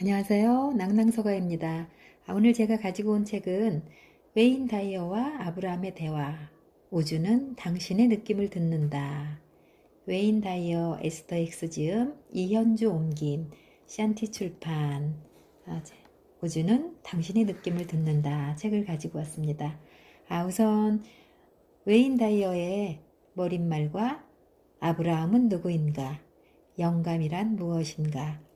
안녕하세요. 낭낭서가입니다. 아, 오늘 제가 가지고 온 책은 웨인 다이어와 아브라함의 대화. 우주는 당신의 느낌을 듣는다. 웨인 다이어 에스더 엑스 지음 이현주 옮김 샨티 출판. 아, 제- 우주는 당신의 느낌을 듣는다. 책을 가지고 왔습니다. 아, 우선 웨인 다이어의 머릿말과 아브라함은 누구인가? 영감이란 무엇인가?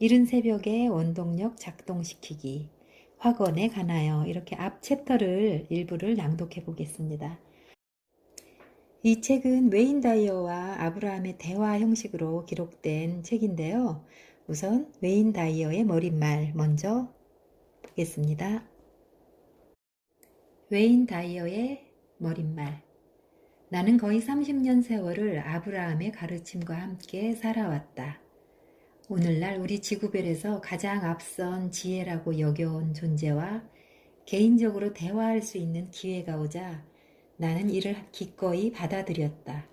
이른 새벽에 원동력 작동시키기. 확언에 관하여 이렇게 앞 챕터를 일부를 낭독해 보겠습니다. 이 책은 웨인 다이어와 아브라함의 대화 형식으로 기록된 책인데요. 우선 웨인 다이어의 머릿말 먼저 보겠습니다. 웨인 다이어의 머릿말. 나는 거의 30년 세월을 아브라함의 가르침과 함께 살아왔다. 오늘날 우리 지구별에서 가장 앞선 지혜라고 여겨온 존재와 개인적으로 대화할 수 있는 기회가 오자 나는 이를 기꺼이 받아들였다.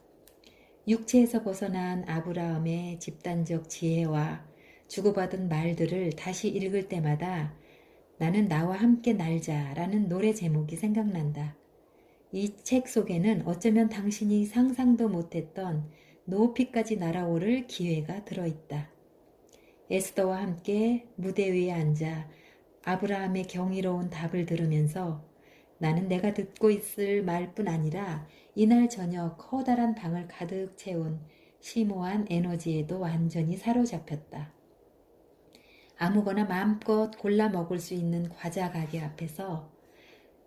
육체에서 벗어난 아브라함의 집단적 지혜와 주고받은 말들을 다시 읽을 때마다 나는 나와 함께 날자라는 노래 제목이 생각난다. 이 책 속에는 어쩌면 당신이 상상도 못했던 높이까지 날아오를 기회가 들어있다. 에스더와 함께 무대 위에 앉아 아브라함의 경이로운 답을 들으면서 나는 내가 듣고 있을 말뿐 아니라 이날 저녁 커다란 방을 가득 채운 심오한 에너지에도 완전히 사로잡혔다. 아무거나 마음껏 골라 먹을 수 있는 과자 가게 앞에서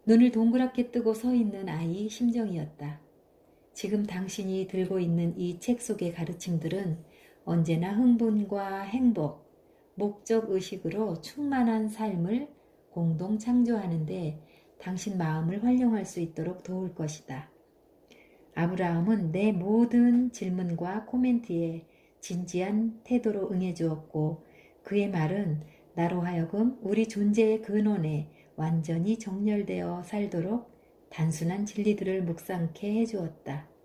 눈을 동그랗게 뜨고 서 있는 아이 심정이었다. 지금 당신이 들고 있는 이 책 속의 가르침들은 언제나 흥분과 행복, 목적 의식으로 충만한 삶을 공동 창조하는데 당신 마음을 활용할 수 있도록 도울 것이다. 아브라함은 내 모든 질문과 코멘트에 진지한 태도로 응해 주었고 그의 말은 나로 하여금 우리 존재의 근원에 완전히 정렬되어 살도록 단순한 진리들을 묵상케 해 주었다.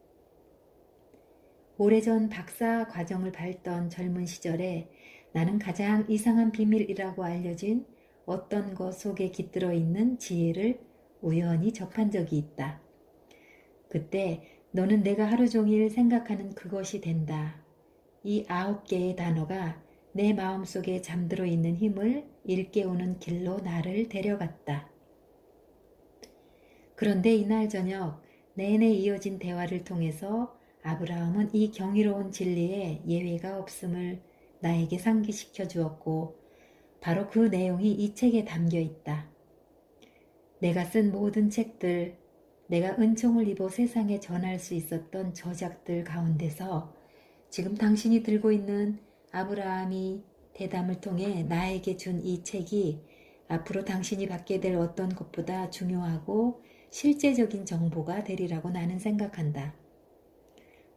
오래전 박사 과정을 밟던 젊은 시절에 나는 가장 이상한 비밀이라고 알려진 어떤 것 속에 깃들어 있는 지혜를 우연히 접한 적이 있다. 그때 너는 내가 하루 종일 생각하는 그것이 된다. 이 아홉 개의 단어가 내 마음속에 잠들어 있는 힘을 일깨우는 길로 나를 데려갔다. 그런데 이날 저녁 내내 이어진 대화를 통해서 아브라함은 이 경이로운 진리에 예외가 없음을 나에게 상기시켜 주었고 바로 그 내용이 이 책에 담겨 있다. 내가 쓴 모든 책들, 내가 은총을 입어 세상에 전할 수 있었던 저작들 가운데서 지금 당신이 들고 있는 아브라함이 대담을 통해 나에게 준 이 책이 앞으로 당신이 받게 될 어떤 것보다 중요하고 실제적인 정보가 되리라고 나는 생각한다.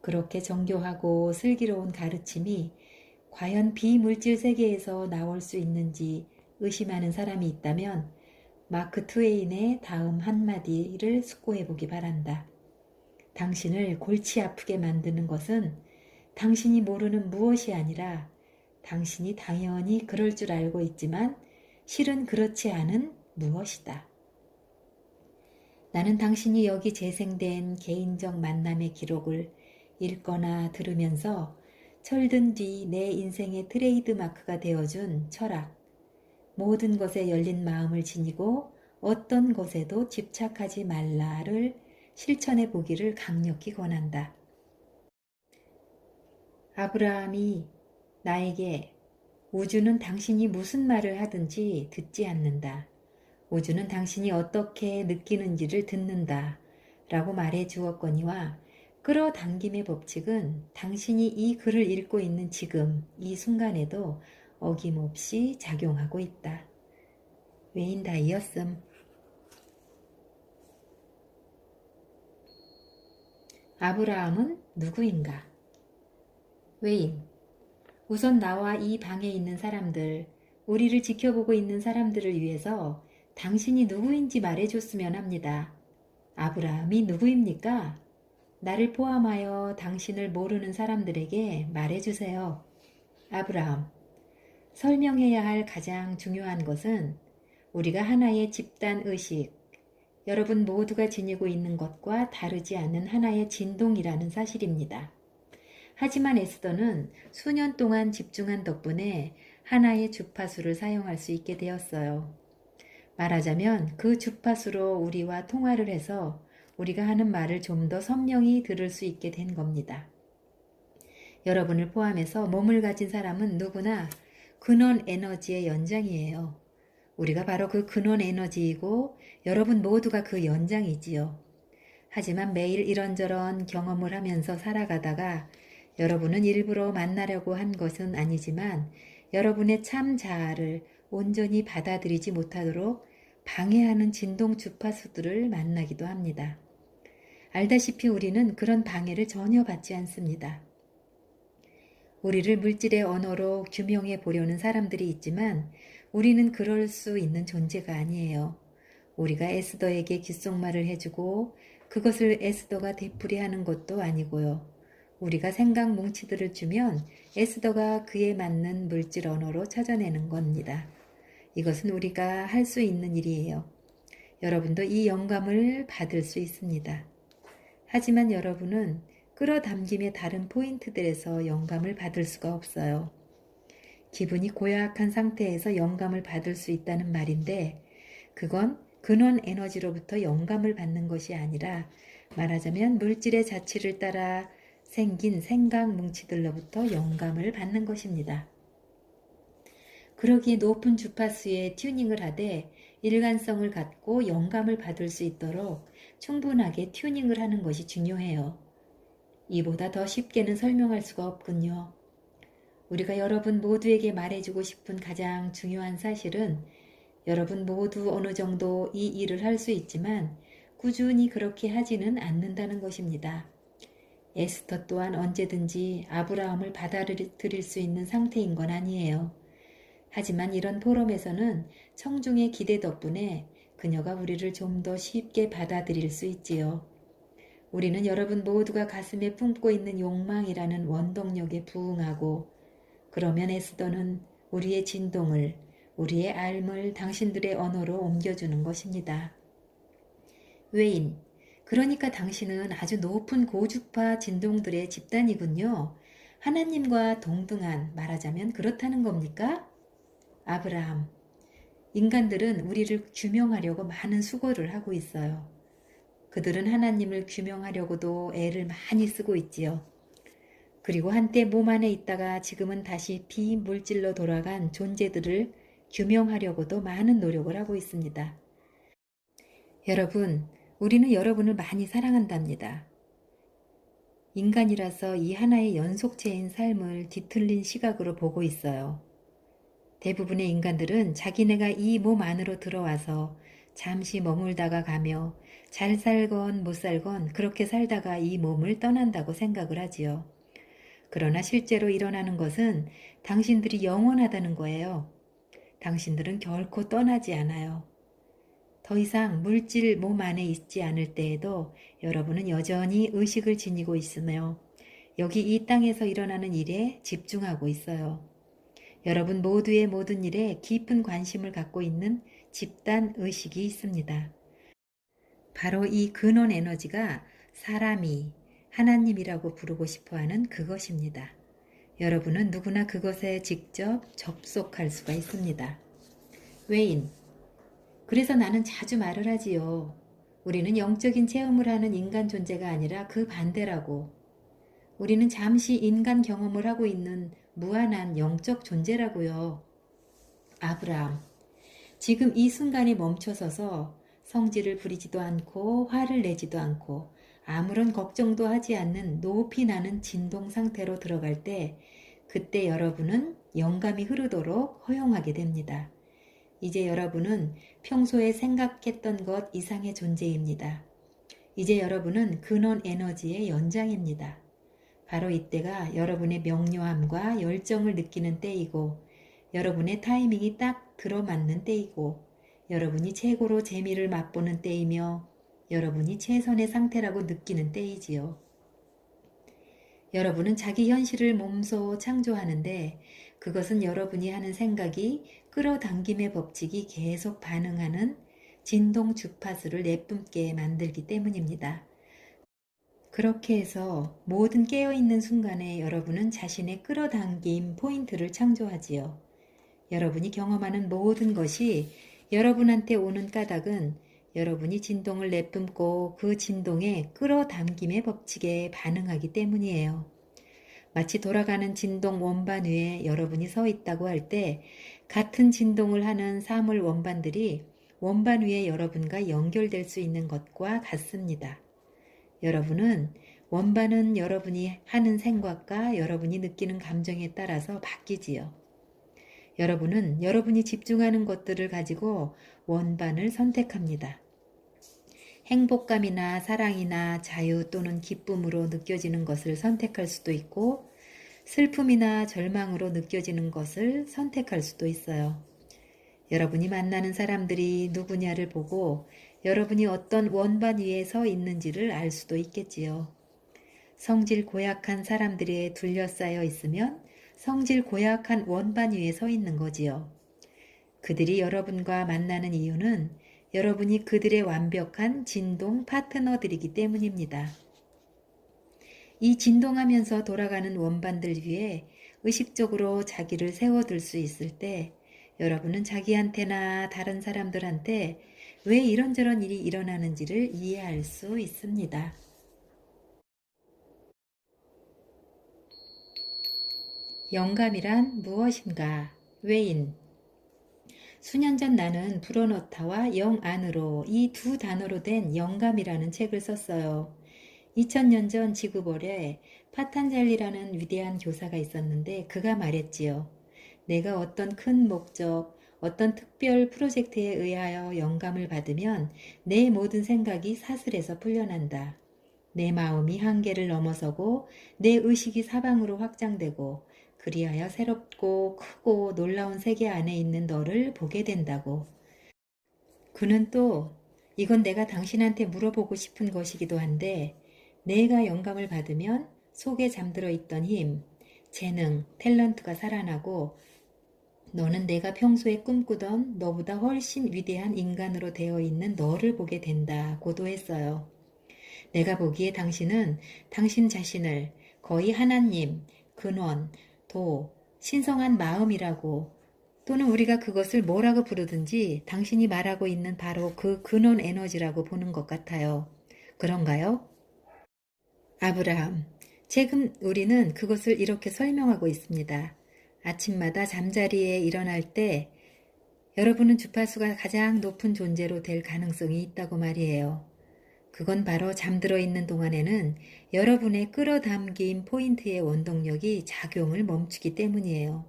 그렇게 정교하고 슬기로운 가르침이 과연 비물질 세계에서 나올 수 있는지 의심하는 사람이 있다면 마크 트웨인의 다음 한마디를 숙고해 보기 바란다. 당신을 골치 아프게 만드는 것은 당신이 모르는 무엇이 아니라 당신이 당연히 그럴 줄 알고 있지만 실은 그렇지 않은 무엇이다. 나는 당신이 여기 재생된 개인적 만남의 기록을 읽거나 들으면서 철든 뒤 내 인생의 트레이드 마크가 되어준 철학, 모든 것에 열린 마음을 지니고 어떤 것에도 집착하지 말라를 실천해 보기를 강력히 권한다. 아브라함이 나에게 우주는 당신이 무슨 말을 하든지 듣지 않는다. 우주는 당신이 어떻게 느끼는지를 듣는다. 라고 말해 주었거니와 끌어당김의 법칙은 당신이 이 글을 읽고 있는 지금 이 순간에도 어김없이 작용하고 있다. 웨인 다이었음. 아브라함은 누구인가? 웨인. 우선 나와 이 방에 있는 사람들, 우리를 지켜보고 있는 사람들을 위해서 당신이 누구인지 말해줬으면 합니다. 아브라함이 누구입니까? 나를 포함하여 당신을 모르는 사람들에게 말해주세요. 아브라함. 설명해야 할 가장 중요한 것은 우리가 하나의 집단 의식, 여러분 모두가 지니고 있는 것과 다르지 않은 하나의 진동이라는 사실입니다. 하지만 에스더는 수년 동안 집중한 덕분에 하나의 주파수를 사용할 수 있게 되었어요. 말하자면 그 주파수로 우리와 통화를 해서 우리가 하는 말을 좀 더 선명히 들을 수 있게 된 겁니다. 여러분을 포함해서 몸을 가진 사람은 누구나 근원 에너지의 연장이에요. 우리가 바로 그 근원 에너지이고 여러분 모두가 그 연장이지요. 하지만 매일 이런저런 경험을 하면서 살아가다가 여러분은 일부러 만나려고 한 것은 아니지만 여러분의 참 자아를 온전히 받아들이지 못하도록 방해하는 진동 주파수들을 만나기도 합니다. 알다시피 우리는 그런 방해를 전혀 받지 않습니다. 우리를 물질의 언어로 규명해 보려는 사람들이 있지만 우리는 그럴 수 있는 존재가 아니에요. 우리가 에스더에게 귓속말을 해주고 그것을 에스더가 되풀이하는 것도 아니고요. 우리가 생각 뭉치들을 주면 에스더가 그에 맞는 물질 언어로 찾아내는 겁니다. 이것은 우리가 할 수 있는 일이에요. 여러분도 이 영감을 받을 수 있습니다. 하지만 여러분은 끌어당김의 다른 포인트들에서 영감을 받을 수가 없어요. 기분이 고약한 상태에서 영감을 받을 수 있다는 말인데, 그건 근원 에너지로부터 영감을 받는 것이 아니라 말하자면 물질의 자취를 따라 생긴 생각 뭉치들로부터 영감을 받는 것입니다. 그러기에 높은 주파수에 튜닝을 하되 일관성을 갖고 영감을 받을 수 있도록 충분하게 튜닝을 하는 것이 중요해요. 이보다 더 쉽게는 설명할 수가 없군요. 우리가 여러분 모두에게 말해주고 싶은 가장 중요한 사실은 여러분 모두 어느 정도 이 일을 할 수 있지만 꾸준히 그렇게 하지는 않는다는 것입니다. 에스터 또한 언제든지 아브라함을 받아들일 수 있는 상태인 건 아니에요. 하지만 이런 포럼에서는 청중의 기대 덕분에 그녀가 우리를 좀 더 쉽게 받아들일 수 있지요. 우리는 여러분 모두가 가슴에 품고 있는 욕망이라는 원동력에 부응하고 그러면 에스더는 우리의 진동을 우리의 알을 당신들의 언어로 옮겨주는 것입니다. 외인, 그러니까 당신은 아주 높은 고주파 진동들의 집단이군요. 하나님과 동등한 말하자면 그렇다는 겁니까? 아브라함, 인간들은 우리를 규명하려고 많은 수고를 하고 있어요. 그들은 하나님을 규명하려고도 애를 많이 쓰고 있지요. 그리고 한때 몸 안에 있다가 지금은 다시 비물질로 돌아간 존재들을 규명하려고도 많은 노력을 하고 있습니다. 여러분, 우리는 여러분을 많이 사랑한답니다. 인간이라서 이 하나의 연속체인 삶을 뒤틀린 시각으로 보고 있어요. 대부분의 인간들은 자기네가 이 몸 안으로 들어와서 잠시 머물다가 가며 잘 살건 못 살건 그렇게 살다가 이 몸을 떠난다고 생각을 하지요. 그러나 실제로 일어나는 것은 당신들이 영원하다는 거예요. 당신들은 결코 떠나지 않아요. 더 이상 물질 몸 안에 있지 않을 때에도 여러분은 여전히 의식을 지니고 있으며 여기 이 땅에서 일어나는 일에 집중하고 있어요. 여러분 모두의 모든 일에 깊은 관심을 갖고 있는 집단 의식이 있습니다. 바로 이 근원 에너지가 사람이 하나님이라고 부르고 싶어 하는 그것입니다. 여러분은 누구나 그것에 직접 접속할 수가 있습니다. 외인. 그래서 나는 자주 말을 하지요. 우리는 영적인 체험을 하는 인간 존재가 아니라 그 반대라고. 우리는 잠시 인간 경험을 하고 있는 무한한 영적 존재라고요. 아브라함. 지금 이 순간에 멈춰서서 성질을 부리지도 않고 화를 내지도 않고 아무런 걱정도 하지 않는 높이 나는 진동 상태로 들어갈 때 그때 여러분은 영감이 흐르도록 허용하게 됩니다. 이제 여러분은 평소에 생각했던 것 이상의 존재입니다. 이제 여러분은 근원 에너지의 연장입니다. 바로 이때가 여러분의 명료함과 열정을 느끼는 때이고 여러분의 타이밍이 딱 들어맞는 때이고 여러분이 최고로 재미를 맛보는 때이며 여러분이 최선의 상태라고 느끼는 때이지요. 여러분은 자기 현실을 몸소 창조하는데 그것은 여러분이 하는 생각이 끌어당김의 법칙이 계속 반응하는 진동 주파수를 내뿜게 만들기 때문입니다. 그렇게 해서 모든 깨어있는 순간에 여러분은 자신의 끌어당김 포인트를 창조하지요. 여러분이 경험하는 모든 것이 여러분한테 오는 까닭은 여러분이 진동을 내뿜고 그 진동에 끌어당김의 법칙에 반응하기 때문이에요. 마치 돌아가는 진동 원반 위에 여러분이 서 있다고 할 때 같은 진동을 하는 사물 원반들이 원반 위에 여러분과 연결될 수 있는 것과 같습니다. 여러분은 원반은 여러분이 하는 생각과 여러분이 느끼는 감정에 따라서 바뀌지요. 여러분은 여러분이 집중하는 것들을 가지고 원반을 선택합니다. 행복감이나 사랑이나 자유 또는 기쁨으로 느껴지는 것을 선택할 수도 있고 슬픔이나 절망으로 느껴지는 것을 선택할 수도 있어요. 여러분이 만나는 사람들이 누구냐를 보고 여러분이 어떤 원반 위에 서 있는지를 알 수도 있겠지요. 성질 고약한 사람들에 둘러싸여 있으면 성질 고약한 원반 위에 서 있는 거지요. 그들이 여러분과 만나는 이유는 여러분이 그들의 완벽한 진동 파트너들이기 때문입니다. 이 진동하면서 돌아가는 원반들 위에 의식적으로 자기를 세워둘 수 있을 때 여러분은 자기한테나 다른 사람들한테 왜 이런저런 일이 일어나는지를 이해할 수 있습니다. 영감이란 무엇인가? 외인 수년 전 나는 불어넣다와 영 안으로 이 두 단어로 된 영감이라는 책을 썼어요. 2000년 전 지구벌에 파탄잘리라는 위대한 교사가 있었는데 그가 말했지요. 내가 어떤 큰 목적, 어떤 특별 프로젝트에 의하여 영감을 받으면 내 모든 생각이 사슬에서 풀려난다. 내 마음이 한계를 넘어서고 내 의식이 사방으로 확장되고 그리하여 새롭고 크고 놀라운 세계 안에 있는 너를 보게 된다고. 그는 또 이건 내가 당신한테 물어보고 싶은 것이기도 한데 내가 영감을 받으면 속에 잠들어 있던 힘, 재능, 탤런트가 살아나고 너는 내가 평소에 꿈꾸던 너보다 훨씬 위대한 인간으로 되어 있는 너를 보게 된다 고도 했어요. 내가 보기에 당신은 당신 자신을 거의 하나님, 근원, 도, 신성한 마음이라고 또는 우리가 그것을 뭐라고 부르든지 당신이 말하고 있는 바로 그 근원 에너지라고 보는 것 같아요. 그런가요? 아브라함. 지금 우리는 그것을 이렇게 설명하고 있습니다. 아침마다 잠자리에 일어날 때 여러분은 주파수가 가장 높은 존재로 될 가능성이 있다고 말이에요. 그건 바로 잠들어 있는 동안에는 여러분의 끌어당긴 포인트의 원동력이 작용을 멈추기 때문이에요.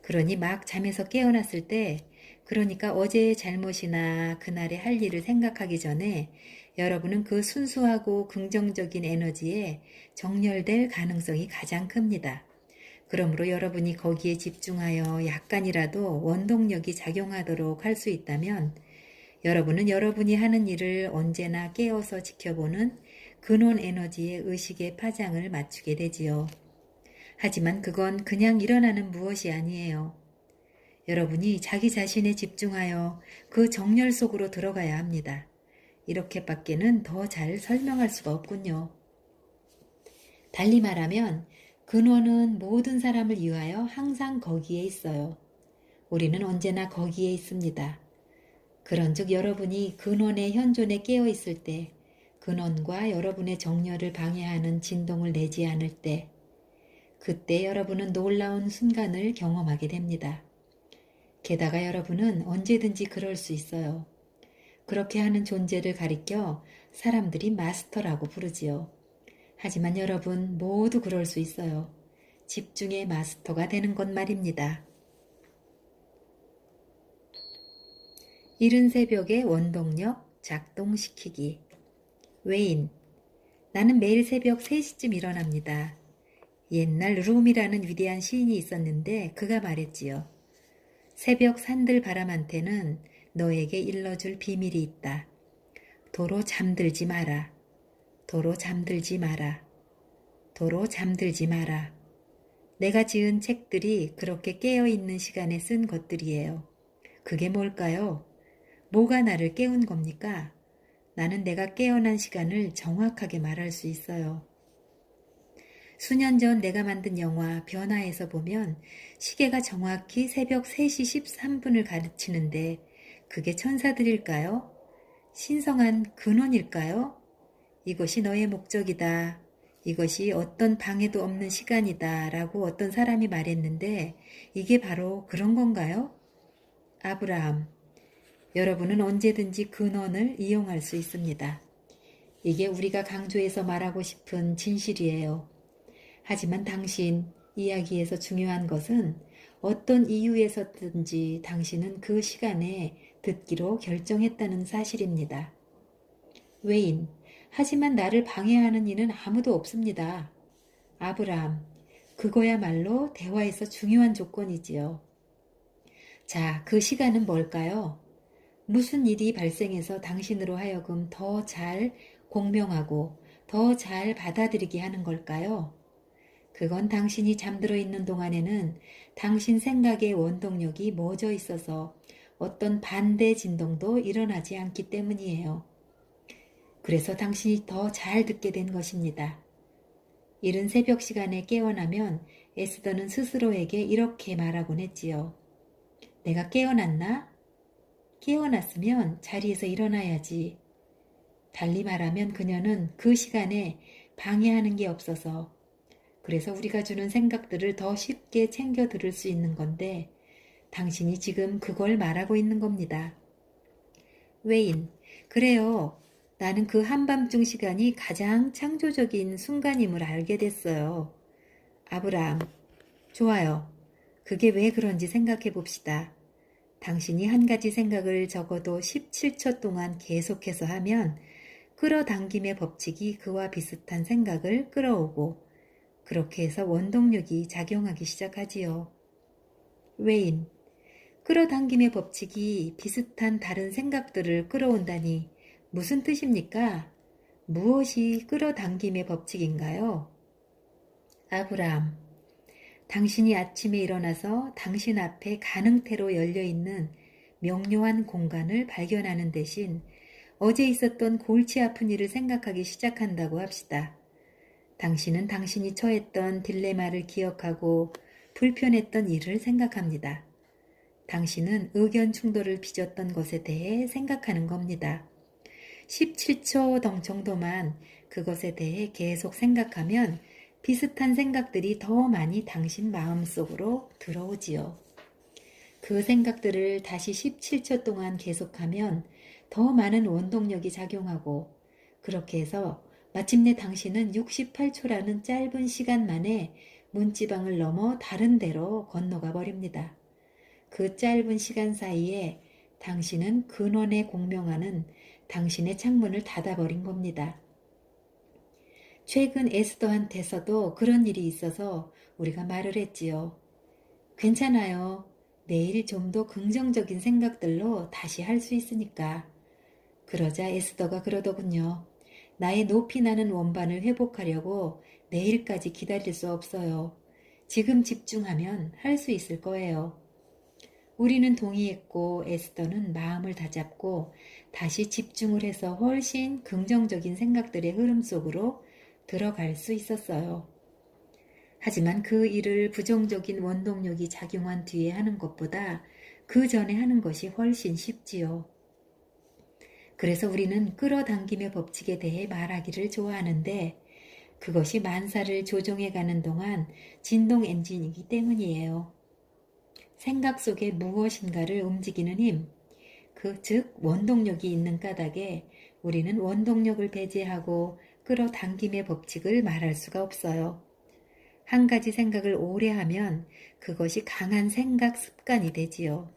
그러니 막 잠에서 깨어났을 때, 그러니까 어제의 잘못이나 그날의 할 일을 생각하기 전에 여러분은 그 순수하고 긍정적인 에너지에 정렬될 가능성이 가장 큽니다. 그러므로 여러분이 거기에 집중하여 약간이라도 원동력이 작용하도록 할 수 있다면 여러분은 여러분이 하는 일을 언제나 깨어서 지켜보는 근원 에너지의 의식의 파장을 맞추게 되지요. 하지만 그건 그냥 일어나는 무엇이 아니에요. 여러분이 자기 자신에 집중하여 그 정렬 속으로 들어가야 합니다. 이렇게밖에는 더 잘 설명할 수가 없군요. 달리 말하면 근원은 모든 사람을 위하여 항상 거기에 있어요. 우리는 언제나 거기에 있습니다. 그런즉 여러분이 근원의 현존에 깨어 있을 때 근원과 여러분의 정열을 방해하는 진동을 내지 않을 때 그때 여러분은 놀라운 순간을 경험하게 됩니다. 게다가 여러분은 언제든지 그럴 수 있어요. 그렇게 하는 존재를 가리켜 사람들이 마스터라고 부르지요. 하지만 여러분 모두 그럴 수 있어요. 집중의 마스터가 되는 것 말입니다. 이른 새벽에 원동력 작동시키기. 외인. 나는 매일 새벽 3시쯤 일어납니다. 옛날 룸이라는 위대한 시인이 있었는데 그가 말했지요. 새벽 산들 바람한테는 너에게 일러줄 비밀이 있다. 도로 잠들지 마라. 도로 잠들지 마라. 도로 잠들지 마라. 내가 지은 책들이 그렇게 깨어있는 시간에 쓴 것들이에요. 그게 뭘까요? 뭐가 나를 깨운 겁니까? 나는 내가 깨어난 시간을 정확하게 말할 수 있어요. 수년 전 내가 만든 영화 변화에서 보면 시계가 정확히 새벽 3시 13분을 가르치는데 그게 천사들일까요? 신성한 근원일까요? 이것이 너의 목적이다. 이것이 어떤 방해도 없는 시간이다. 라고 어떤 사람이 말했는데 이게 바로 그런 건가요? 아브라함, 여러분은 언제든지 근원을 이용할 수 있습니다. 이게 우리가 강조해서 말하고 싶은 진실이에요. 하지만 당신 이야기에서 중요한 것은 어떤 이유에서든지 당신은 그 시간에 듣기로 결정했다는 사실입니다. 외인, 하지만 나를 방해하는 이는 아무도 없습니다. 아브라함, 그거야말로 대화에서 중요한 조건이지요. 자, 그 시간은 뭘까요? 무슨 일이 발생해서 당신으로 하여금 더 잘 공명하고 더 잘 받아들이게 하는 걸까요? 그건 당신이 잠들어 있는 동안에는 당신 생각의 원동력이 멎어 있어서 어떤 반대 진동도 일어나지 않기 때문이에요. 그래서 당신이 더 잘 듣게 된 것입니다. 이른 새벽 시간에 깨어나면 에스더는 스스로에게 이렇게 말하곤 했지요. 내가 깨어났나? 깨어났으면 자리에서 일어나야지. 달리 말하면 그녀는 그 시간에 방해하는 게 없어서 그래서 우리가 주는 생각들을 더 쉽게 챙겨 들을 수 있는 건데 당신이 지금 그걸 말하고 있는 겁니다. 외인, 그래요. 나는 그 한밤중 시간이 가장 창조적인 순간임을 알게 됐어요. 아브라함, 좋아요. 그게 왜 그런지 생각해 봅시다. 당신이 한 가지 생각을 적어도 17초 동안 계속해서 하면 끌어당김의 법칙이 그와 비슷한 생각을 끌어오고 그렇게 해서 원동력이 작용하기 시작하지요. 외인, 끌어당김의 법칙이 비슷한 다른 생각들을 끌어온다니 무슨 뜻입니까? 무엇이 끌어당김의 법칙인가요? 아브라함, 당신이 아침에 일어나서 당신 앞에 가능태로 열려있는 명료한 공간을 발견하는 대신 어제 있었던 골치 아픈 일을 생각하기 시작한다고 합시다. 당신은 당신이 처했던 딜레마를 기억하고 불편했던 일을 생각합니다. 당신은 의견 충돌을 빚었던 것에 대해 생각하는 겁니다. 17초 정도만 그것에 대해 계속 생각하면 비슷한 생각들이 더 많이 당신 마음속으로 들어오지요. 그 생각들을 다시 17초 동안 계속하면 더 많은 원동력이 작용하고 그렇게 해서 마침내 당신은 68초라는 짧은 시간 만에 문지방을 넘어 다른 데로 건너가 버립니다. 그 짧은 시간 사이에 당신은 근원에 공명하는 당신의 창문을 닫아버린 겁니다. 최근 에스더한테서도 그런 일이 있어서 우리가 말을 했지요. 괜찮아요. 내일 좀 더 긍정적인 생각들로 다시 할 수 있으니까. 그러자 에스더가 그러더군요. 나의 높이 나는 원반을 회복하려고 내일까지 기다릴 수 없어요. 지금 집중하면 할 수 있을 거예요. 우리는 동의했고 에스더는 마음을 다잡고 다시 집중을 해서 훨씬 긍정적인 생각들의 흐름 속으로 들어갈 수 있었어요. 하지만 그 일을 부정적인 원동력이 작용한 뒤에 하는 것보다 그 전에 하는 것이 훨씬 쉽지요. 그래서 우리는 끌어당김의 법칙에 대해 말하기를 좋아하는데 그것이 만사를 조종해 가는 동안 진동 엔진이기 때문이에요. 생각 속에 무엇인가를 움직이는 힘, 그 즉 원동력이 있는 까닭에 우리는 원동력을 배제하고 끌어당김의 법칙을 말할 수가 없어요. 한 가지 생각을 오래 하면 그것이 강한 생각 습관이 되지요.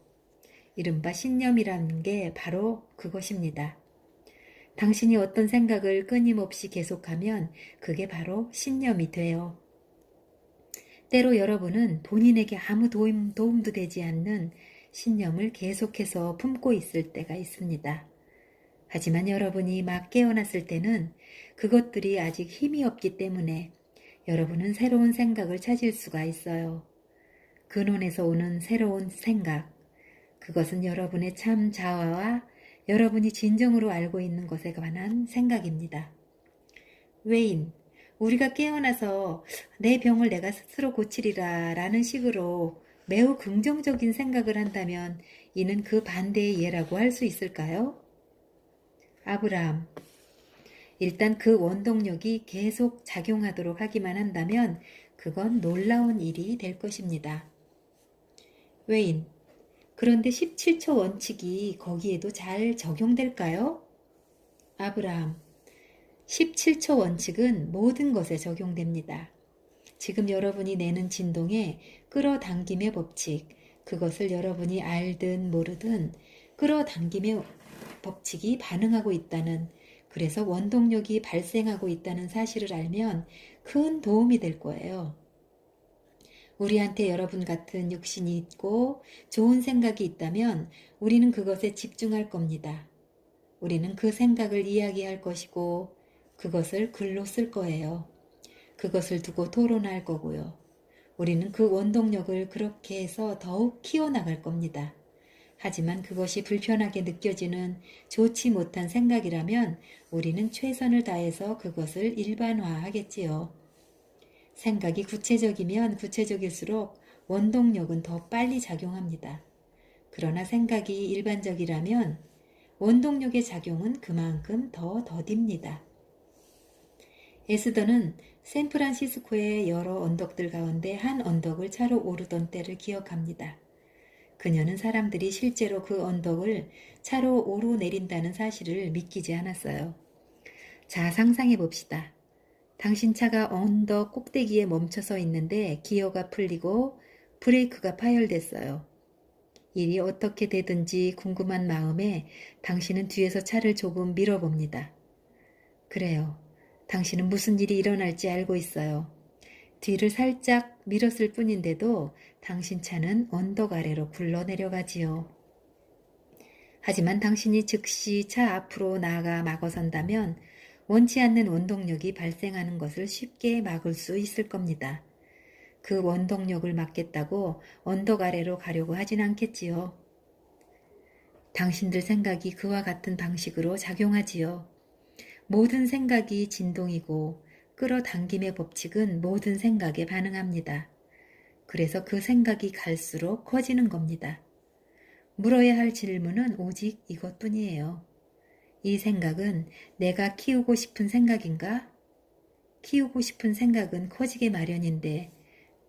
이른바 신념이라는 게 바로 그것입니다. 당신이 어떤 생각을 끊임없이 계속하면 그게 바로 신념이 돼요. 때로 여러분은 본인에게 아무 도움, 도움도 되지 않는 신념을 계속해서 품고 있을 때가 있습니다. 하지만 여러분이 막 깨어났을 때는 그것들이 아직 힘이 없기 때문에 여러분은 새로운 생각을 찾을 수가 있어요. 근원에서 오는 새로운 생각. 그것은 여러분의 참 자아와 여러분이 진정으로 알고 있는 것에 관한 생각입니다. 외인, 우리가 깨어나서 내 병을 내가 스스로 고치리라 라는 식으로 매우 긍정적인 생각을 한다면 이는 그 반대의 예라고 할 수 있을까요? 아브라함. 일단 그 원동력이 계속 작용하도록 하기만 한다면 그건 놀라운 일이 될 것입니다. 외인. 그런데 17초 원칙이 거기에도 잘 적용될까요? 아브라함. 17초 원칙은 모든 것에 적용됩니다. 지금 여러분이 내는 진동에 끌어당김의 법칙, 그것을 여러분이 알든 모르든 끌어당김의 법칙이 반응하고 있다는, 그래서 원동력이 발생하고 있다는 사실을 알면 큰 도움이 될 거예요. 우리한테 여러분 같은 육신이 있고 좋은 생각이 있다면 우리는 그것에 집중할 겁니다. 우리는 그 생각을 이야기할 것이고 그것을 글로 쓸 거예요. 그것을 두고 토론할 거고요. 우리는 그 원동력을 그렇게 해서 더욱 키워나갈 겁니다. 하지만 그것이 불편하게 느껴지는 좋지 못한 생각이라면 우리는 최선을 다해서 그것을 일반화하겠지요. 생각이 구체적이면 구체적일수록 원동력은 더 빨리 작용합니다. 그러나 생각이 일반적이라면 원동력의 작용은 그만큼 더 더딥니다. 에스더는 샌프란시스코의 여러 언덕들 가운데 한 언덕을 차로 오르던 때를 기억합니다. 그녀는 사람들이 실제로 그 언덕을 차로 오르내린다는 사실을 믿기지 않았어요. 자, 상상해 봅시다. 당신 차가 언덕 꼭대기에 멈춰서 있는데 기어가 풀리고 브레이크가 파열됐어요. 일이 어떻게 되든지 궁금한 마음에 당신은 뒤에서 차를 조금 밀어봅니다. 그래요. 당신은 무슨 일이 일어날지 알고 있어요. 뒤를 살짝 밀었을 뿐인데도 당신 차는 언덕 아래로 굴러 내려가지요. 하지만 당신이 즉시 차 앞으로 나아가 막어선다면 원치 않는 원동력이 발생하는 것을 쉽게 막을 수 있을 겁니다. 그 원동력을 막겠다고 언덕 아래로 가려고 하진 않겠지요. 당신들 생각이 그와 같은 방식으로 작용하지요. 모든 생각이 진동이고 끌어당김의 법칙은 모든 생각에 반응합니다. 그래서 그 생각이 갈수록 커지는 겁니다. 물어야 할 질문은 오직 이것뿐이에요. 이 생각은 내가 키우고 싶은 생각인가? 키우고 싶은 생각은 커지게 마련인데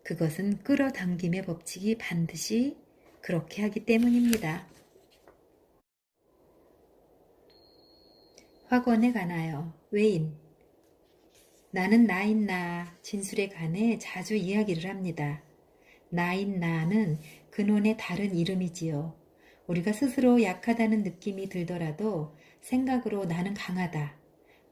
그것은 끌어당김의 법칙이 반드시 그렇게 하기 때문입니다. 학원에 가나요? 외인. 나는 나인나 진술에 관해 자주 이야기를 합니다. 나인나는 근원의 다른 이름이지요. 우리가 스스로 약하다는 느낌이 들더라도 생각으로 나는 강하다.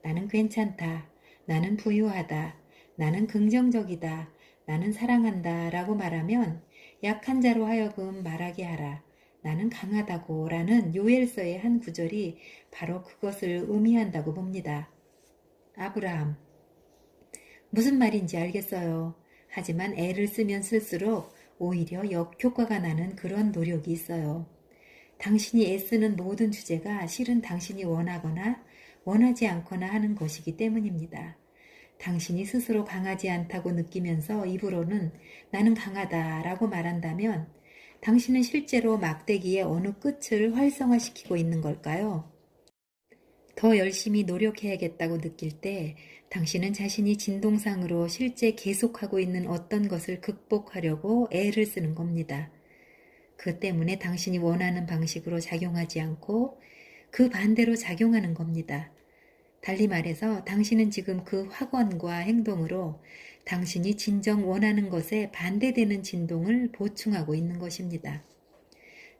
나는 괜찮다. 나는 부유하다. 나는 긍정적이다. 나는 사랑한다. 라고 말하면 약한 자로 하여금 말하게 하라. 나는 강하다고 라는 요엘서의 한 구절이 바로 그것을 의미한다고 봅니다. 아브라함. 무슨 말인지 알겠어요. 하지만 애를 쓰면 쓸수록 오히려 역효과가 나는 그런 노력이 있어요. 당신이 애쓰는 모든 주제가 실은 당신이 원하거나 원하지 않거나 하는 것이기 때문입니다. 당신이 스스로 강하지 않다고 느끼면서 입으로는 나는 강하다 라고 말한다면 당신은 실제로 막대기의 어느 끝을 활성화시키고 있는 걸까요? 더 열심히 노력해야겠다고 느낄 때 당신은 자신이 진동상으로 실제 계속하고 있는 어떤 것을 극복하려고 애를 쓰는 겁니다. 그 때문에 당신이 원하는 방식으로 작용하지 않고 그 반대로 작용하는 겁니다. 달리 말해서 당신은 지금 그 확언과 행동으로 당신이 진정 원하는 것에 반대되는 진동을 보충하고 있는 것입니다.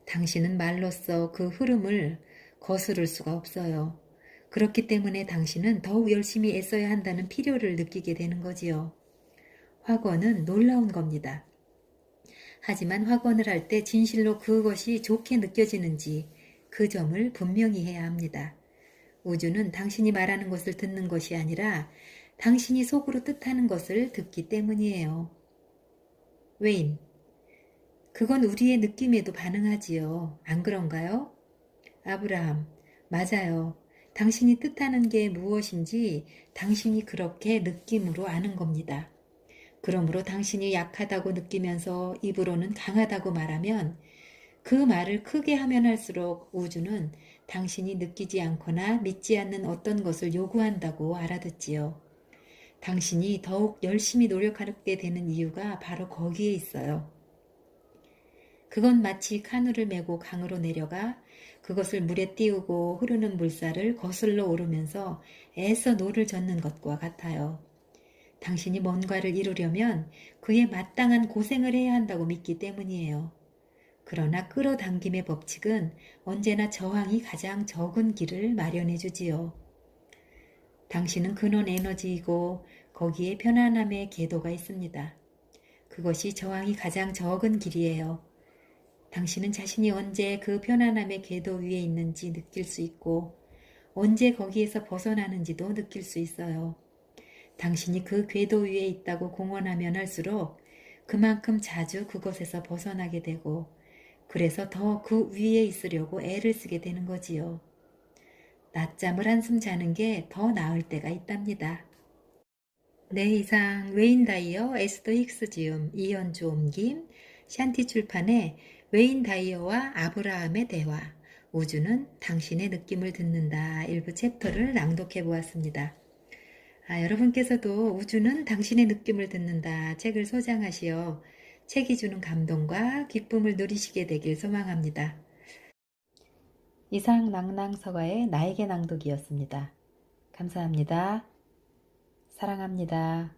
당신은 말로써 그 흐름을 거스를 수가 없어요. 그렇기 때문에 당신은 더욱 열심히 애써야 한다는 필요를 느끼게 되는 거지요. 확언은 놀라운 겁니다. 하지만 확언을 할 때 진실로 그것이 좋게 느껴지는지 그 점을 분명히 해야 합니다. 우주는 당신이 말하는 것을 듣는 것이 아니라 당신이 속으로 뜻하는 것을 듣기 때문이에요. 웨인, 그건 우리의 느낌에도 반응하지요. 안 그런가요? 아브라함, 맞아요. 당신이 뜻하는 게 무엇인지 당신이 그렇게 느낌으로 아는 겁니다. 그러므로 당신이 약하다고 느끼면서 입으로는 강하다고 말하면 그 말을 크게 하면 할수록 우주는 당신이 느끼지 않거나 믿지 않는 어떤 것을 요구한다고 알아듣지요. 당신이 더욱 열심히 노력하게 되는 이유가 바로 거기에 있어요. 그건 마치 카누를 메고 강으로 내려가 그것을 물에 띄우고 흐르는 물살을 거슬러 오르면서 애써 노를 젓는 것과 같아요. 당신이 뭔가를 이루려면 그에 마땅한 고생을 해야 한다고 믿기 때문이에요. 그러나 끌어당김의 법칙은 언제나 저항이 가장 적은 길을 마련해 주지요. 당신은 근원 에너지이고 거기에 편안함의 궤도가 있습니다. 그것이 저항이 가장 적은 길이에요. 당신은 자신이 언제 그 편안함의 궤도 위에 있는지 느낄 수 있고 언제 거기에서 벗어나는지도 느낄 수 있어요. 당신이 그 궤도 위에 있다고 공언하면 할수록 그만큼 자주 그것에서 벗어나게 되고 그래서 더 그 위에 있으려고 애를 쓰게 되는 거지요. 낮잠을 한숨 자는 게 더 나을 때가 있답니다. 네, 이상 웨인 다이어 에스더 힉스 지음 이연주 옮김 샨티 출판의 웨인 다이어와 아브라함의 대화 우주는 당신의 느낌을 듣는다 일부 챕터를 낭독해 보았습니다. 아, 여러분께서도 우주는 당신의 느낌을 듣는다 책을 소장하시어 책이 주는 감동과 기쁨을 누리시게 되길 소망합니다. 이상 낭낭서가의 나에게 낭독이었습니다. 감사합니다. 사랑합니다.